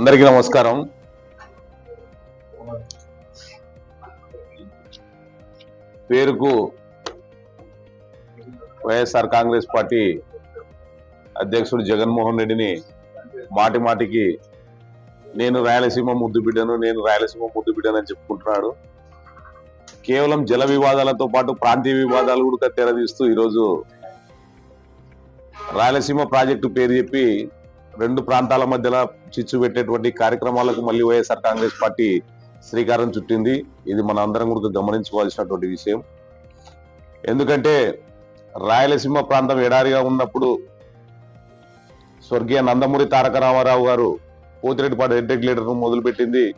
అందరికీ నమస్కారం. పేరుకు వైఎస్ఆర్ కాంగ్రెస్ పార్టీ అధ్యక్షుడు జగన్మోహన్ రెడ్డిని మాటి మాటికి నేను రాయలసీమ ముద్దు బిడ్డను నేను రాయలసీమ ముద్దు బిడ్డను అని చెప్పుకుంటున్నాడు. కేవలం జల వివాదాలతో పాటు ప్రాంతీయ వివాదాలు కూడా తెరదీస్తూ ఈరోజు రాయలసీమ ప్రాజెక్టు పేరు చెప్పి రెండు ప్రాంతాల మధ్యలో చిచ్చు పెట్టేటువంటి కార్యక్రమాలకు మళ్ళీ వైఎస్ఆర్ కాంగ్రెస్ పార్టీ శ్రీకారం చుట్టింది. ఇది మన అందరం కూడా గమనించుకోవాల్సినటువంటి విషయం. ఎందుకంటే రాయలసీమ ప్రాంతం ఎడారిగా ఉన్నప్పుడు స్వర్గీయ నందమూరి తారక రామారావు గారు పోతిరెడ్డిపాడు హెడ్ రెగ్యులేటర్ను మొదలుపెట్టింది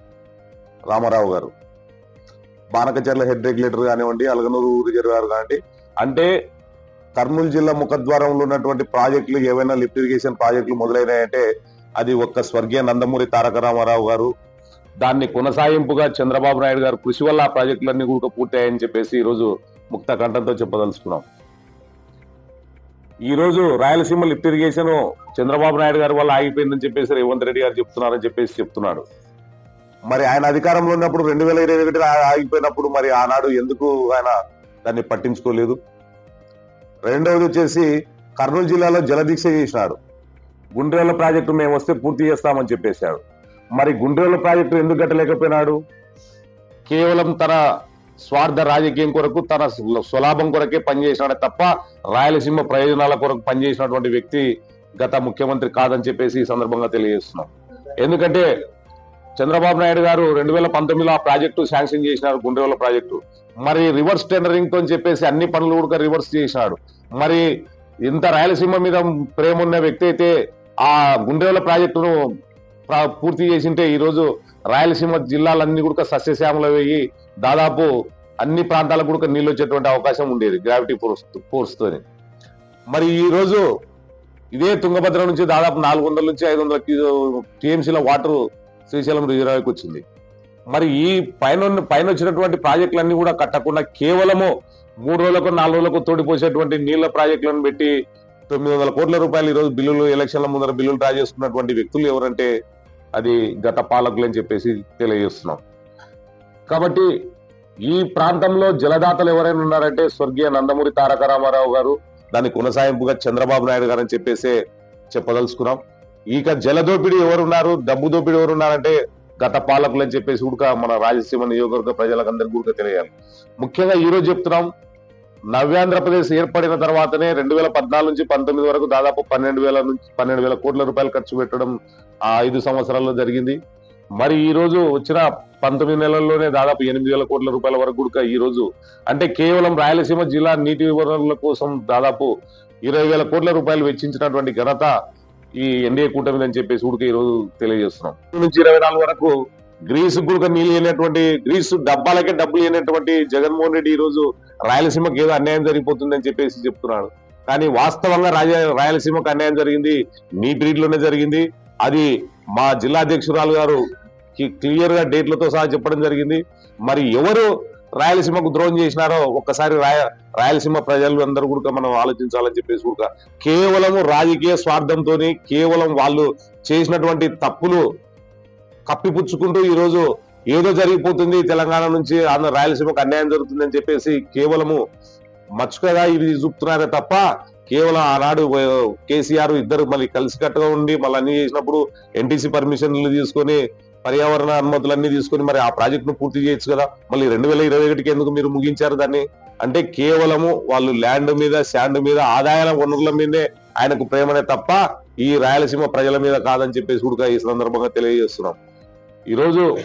రామారావు గారు. బానకచర్ల హెడ్ రెగ్యులేటర్ కానివ్వండి అలగనూరు రిజర్వాయర్ కానివ్వండి. అంటే కర్నూలు జిల్లా ముఖద్వారంలో ఉన్నటువంటి ప్రాజెక్టులు ఏవైనా లిఫ్ట్ ఇరిగేషన్ ప్రాజెక్టులు మొదలైనాయంటే అది ఒక్క స్వర్గీయ నందమూరి తారక రామారావు గారు. దాన్ని కొనసాగింపుగా చంద్రబాబు నాయుడు గారు కృషి వల్ల ఆ ప్రాజెక్టులన్నీ కూడా పూర్తయ్యాయని చెప్పేసి ఈ రోజు ముక్త కంఠంతో చెప్పదలుచుకున్నాం. ఈ రోజు రాయలసీమ లిఫ్ట్ ఇరిగేషన్ చంద్రబాబు నాయుడు గారి వల్ల ఆగిపోయిందని చెప్పేసి రేవంత్ రెడ్డి గారు చెప్తున్నారని చెప్పేసి చెప్తున్నాడు. మరి ఆయన అధికారంలో ఉన్నప్పుడు రెండు వేల ఇరవై ఒకటి ఆగిపోయినప్పుడు మరి ఆనాడు ఎందుకు ఆయన దాన్ని పట్టించుకోలేదు? రెండవది వచ్చేసి కర్నూలు జిల్లాలో జలదీక్ష చేసినాడు. గుండ్రేల ప్రాజెక్టు మేము వస్తే పూర్తి చేస్తామని చెప్పేశాడు మరి గుండ్రేల ప్రాజెక్టు ఎందుకు కట్టలేకపోయినాడు? కేవలం తన స్వార్థ రాజకీయం కొరకు తన స్వలాభం కొరకే పనిచేసినాడే తప్ప రాయలసీమ ప్రయోజనాల కొరకు పనిచేసినటువంటి వ్యక్తి గత ముఖ్యమంత్రి కాదని చెప్పేసి ఈ సందర్భంగా తెలియజేస్తున్నాం. ఎందుకంటే చంద్రబాబు నాయుడు గారు రెండు వేల పంతొమ్మిదిలో ఆ ప్రాజెక్టు శాంక్షన్ చేసినారు గుండ్రేల ప్రాజెక్టు. మరి రివర్స్ టెండరింగ్తో చెప్పేసి అన్ని పనులు కూడా రివర్స్ చేసినాడు. మరి ఇంత రాయలసీమ మీద ప్రేమ ఉన్న వ్యక్తి అయితే ఆ గుండ్రేల ప్రాజెక్టును పూర్తి చేసింటే ఈరోజు రాయలసీమ జిల్లాలన్నీ కూడా సస్యశ్యామలు అయ్యి దాదాపు అన్ని ప్రాంతాలకు కూడా నీళ్ళు వచ్చేటువంటి అవకాశం ఉండేది గ్రావిటీ ఫోర్స్ ఫోర్స్తోని మరి ఈరోజు ఇదే తుంగభద్ర నుంచి దాదాపు నాలుగు వందల నుంచి ఐదు వందల టీఎంసీల వాటర్ శ్రీశైలం రిజర్వాయర్కి వచ్చింది. మరి ఈ పైన పైన వచ్చినటువంటి ప్రాజెక్టులన్నీ కూడా కట్టకుండా కేవలము మూడు రోజులకు నాలుగు రోజులకు తోడిపోసేటువంటి నీళ్ళ ప్రాజెక్టులను పెట్టి తొమ్మిది వందల కోట్ల రూపాయలు ఈరోజు బిల్లులు ఎలక్షన్ల ముందర బిల్లులు డ్రా చేసుకున్నటువంటి వ్యక్తులు ఎవరంటే అది గత పాలకులు అని చెప్పేసి తెలియజేస్తున్నాం. కాబట్టి ఈ ప్రాంతంలో జలదాతలు ఎవరైనా ఉన్నారంటే స్వర్గీయ నందమూరి తారక రామారావు గారు దాని కొనసాగింపుగా చంద్రబాబు నాయుడు గారు అని చెప్పేసి చెప్పదలుచుకున్నాం. ఇక జలదోపిడి ఎవరున్నారు? డబ్బు దోపిడి ఎవరున్నారంటే గత పాలకులు అని చెప్పేసి కూడా మన రాయలసీమ నియోజకవర్గ ప్రజలకందరికీ కూడా తెలియాలి. ముఖ్యంగా ఈరోజు చెప్తున్నాం నవ్యాంధ్రప్రదేశ్ ఏర్పడిన తర్వాతనే రెండు వేల పద్నాలుగు నుంచి పంతొమ్మిది వరకు దాదాపు పన్నెండు వేల నుంచి పన్నెండు వేల కోట్ల రూపాయలు ఖర్చు పెట్టడం ఆ ఐదు సంవత్సరాల్లో జరిగింది. మరి ఈ రోజు వచ్చిన పంతొమ్మిది నెలల్లోనే దాదాపు ఎనిమిది వేల కోట్ల రూపాయల వరకు కూడా ఈ రోజు. అంటే కేవలం రాయలసీమ జిల్లా నీటి వనరుల కోసం దాదాపు ఇరవై వేల కోట్ల రూపాయలు వెచ్చించినటువంటి ఘనత ఈ ఎన్డీఏ కూటమి అని చెప్పేసి ఊరికే ఈ రోజు తెలియజేస్తున్నాం. నుంచి ఇరవై నాలుగు వరకు గ్రీస్ కూడా నీళ్ళు లేనటువంటి గ్రీసు డబ్బాలకే డబ్బులు లేనటువంటి జగన్మోహన్ రెడ్డి ఈ రోజు రాయలసీమకి ఏదో అన్యాయం జరిగిపోతుందని చెప్పేసి చెప్తున్నాడు కానీ వాస్తవంగా రాజ రాయలసీమకు అన్యాయం జరిగింది మీ ట్రీట్లోనే జరిగింది. అది మా జిల్లా అధ్యక్షురాలు గారు క్లియర్గా డేట్లతో సహా చెప్పడం జరిగింది. మరి ఎవరు రాయలసీమకు ద్రోహం చేసినారో ఒక్కసారి రాయ రాయలసీమ ప్రజలు అందరూ కూడా మనం ఆలోచించాలని చెప్పేసి కూడా కేవలం రాజకీయ స్వార్థంతో కేవలం వాళ్ళు చేసినటువంటి తప్పులు కప్పిపుచ్చుకుంటూ ఈరోజు ఏదో జరిగిపోతుంది తెలంగాణ నుంచి ఆంధ్ర రాయలసీమకు అన్యాయం జరుగుతుంది అని చెప్పేసి కేవలము మచ్చుకగా ఇవి చూపుతున్నారే తప్ప కేవలం ఆనాడు కేసీఆర్ ఇద్దరు మళ్ళీ కలిసికట్టుగా ఉండి మళ్ళీ అన్ని చేసినప్పుడు ఎన్టీసీ పర్మిషన్లు తీసుకొని పర్యావరణ అనుమతులన్నీ తీసుకొని మరి ఆ ప్రాజెక్టును పూర్తి చేయొచ్చు కదా? మళ్ళీ రెండు వేల ఇరవై ఒకటికి ఎందుకు మీరు ముగించారు దాన్ని? అంటే కేవలము వాళ్ళు ల్యాండ్ మీద శాండ్ మీద ఆదాయాల వనరుల మీదే ఆయనకు ప్రేమనే తప్ప ఈ రాయలసీమ ప్రజల మీద కాదని చెప్పేసి కూడా ఈ సందర్భంగా తెలియజేస్తున్నాం. ఈరోజు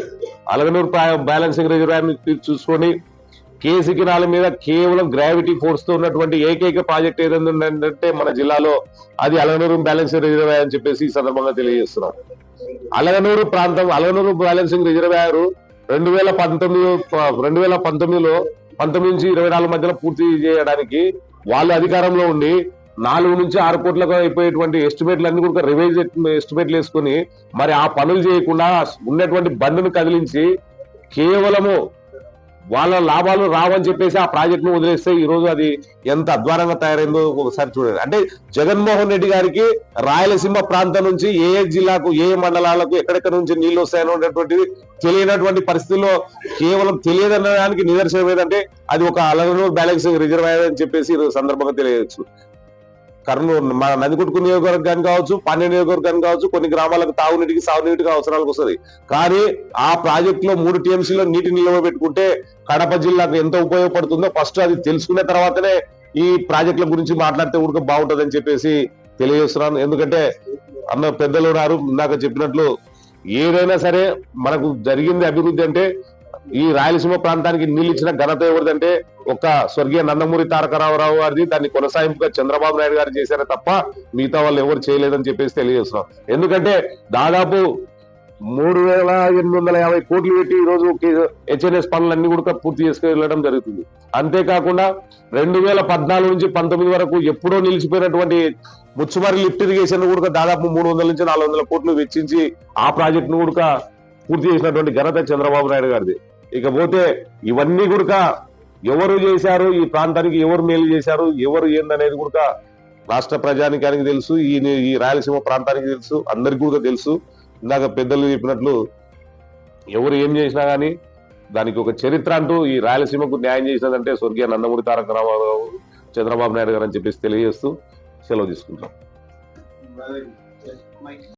అలగనూరు బ్యాలెన్సింగ్ రిజర్వాయర్ చూసుకొని కేసీ కినాల మీద కేవలం గ్రావిటీ ఫోర్స్తో ఉన్నటువంటి ఏకైక ప్రాజెక్ట్ ఏదైనా ఉందంటే మన జిల్లాలో అది అలగనూరు బ్యాలెన్సింగ్ రిజర్వాయర్ అని చెప్పేసి ఈ సందర్భంగా తెలియజేస్తున్నాం. అలగనూరు ప్రాంతం అలగనూరు బ్యాలెన్సింగ్ రిజర్వాయర్ రెండు వేల పంతొమ్మిది రెండు వేల పంతొమ్మిదిలో పంతొమ్మిది నుంచి ఇరవై నాలుగు మధ్యలో పూర్తి చేయడానికి వాళ్ళు అధికారంలో ఉండి నాలుగు నుంచి ఆరు కోట్లకు అయిపోయేటువంటి ఎస్టిమేట్లు అన్ని కూడా రివైజ్ ఎస్టిమేట్లు వేసుకుని మరి ఆ పనులు చేయకుండా ఉన్నటువంటి బండ్ను కదిలించి కేవలము వాళ్ళ లాభాలు రావని చెప్పేసి ఆ ప్రాజెక్ట్ను వదిలేస్తే ఈ రోజు అది ఎంత అద్వారంగా తయారైందో ఒకసారి చూడండి. అంటే జగన్మోహన్ రెడ్డి గారికి రాయలసీమ ప్రాంతం నుంచి ఏ ఏ జిల్లాకు ఏ ఏ మండలాలకు ఎక్కడెక్కడ నుంచి నీళ్ళు వస్తాయనేటువంటిది తెలియనటువంటి పరిస్థితుల్లో కేవలం తెలియదనడానికి నిదర్శనం ఏదంటే అది ఒక అలగనూరు బ్యాలెన్సింగ్ రిజర్వాయర్ అని చెప్పేసి సందర్భంగా తెలియవచ్చు కర్నూలు మన నందికొట్టుకు నియోజకవర్గానికి కావచ్చు పన్నె నియోజకవర్గానికి కావచ్చు కొన్ని గ్రామాలకు తాగునీటికి సాగునీటికి అవసరాలకు వస్తుంది. కానీ ఆ ప్రాజెక్ట్లో మూడు టీఎంసీలో నీటి నిల్వ పెట్టుకుంటే కడప జిల్లాకు ఎంత ఉపయోగపడుతుందో ఫస్ట్ అది తెలుసుకున్న తర్వాతనే ఈ ప్రాజెక్టుల గురించి మాట్లాడితే కూడా బాగుంటుందని చెప్పేసి తెలియజేస్తున్నాను. ఎందుకంటే అన్న పెద్దలు ఉన్నారు ఇందాక చెప్పినట్లు ఏదైనా సరే మనకు జరిగింది అభివృద్ధి అంటే ఈ రాయలసీమ ప్రాంతానికి నీళ్ళు ఇచ్చిన ఘనత ఎవరిదంటే ఒక స్వర్గీయ నందమూరి తారక రామారావు గారిది. దాన్ని కొనసాగింపుగా చంద్రబాబు నాయుడు గారు చేశారే తప్ప మిగతా వాళ్ళు ఎవరు చేయలేదని చెప్పేసి తెలియజేస్తున్నాం. ఎందుకంటే దాదాపు మూడు వేల ఎనిమిది వందల యాభై కోట్లు పెట్టి ఈ రోజు హెచ్ఎన్ఎస్ పనులన్నీ కూడా పూర్తి చేసుకెళ్ళడం జరుగుతుంది. అంతేకాకుండా రెండు వేల పద్నాలుగు నుంచి పంతొమ్మిది వరకు ఎప్పుడో నిలిచిపోయినటువంటి ముచ్చుమారి లిఫ్ట్ ఇరిగేషన్ కూడా దాదాపు మూడు వందల నుంచి నాలుగు వందల కోట్లు వెచ్చించి ఆ ప్రాజెక్టును కూడా పూర్తి చేసినటువంటి ఘనత చంద్రబాబు నాయుడు గారిది. ఇకపోతే ఇవన్నీ కూడా ఎవరు చేశారు? ఈ ప్రాంతానికి ఎవరు మేలు చేశారు? ఎవరు ఏందనేది కూడా రాష్ట్ర ప్రజానికానికి తెలుసు ఈ ఈ రాయలసీమ ప్రాంతానికి తెలుసు అందరికీ కూడా తెలుసు. ఇందాక పెద్దలు చెప్పినట్లు ఎవరు ఏం చేసినా కానీ దానికి ఒక చరిత్ర అంటూ ఈ రాయలసీమకు న్యాయం చేసినదంటే స్వర్గీయ నందమూరి తారక రామారావు చంద్రబాబు నాయుడు గారు అని చెప్పేసి తెలియజేస్తూ సెలవు తీసుకుంటాం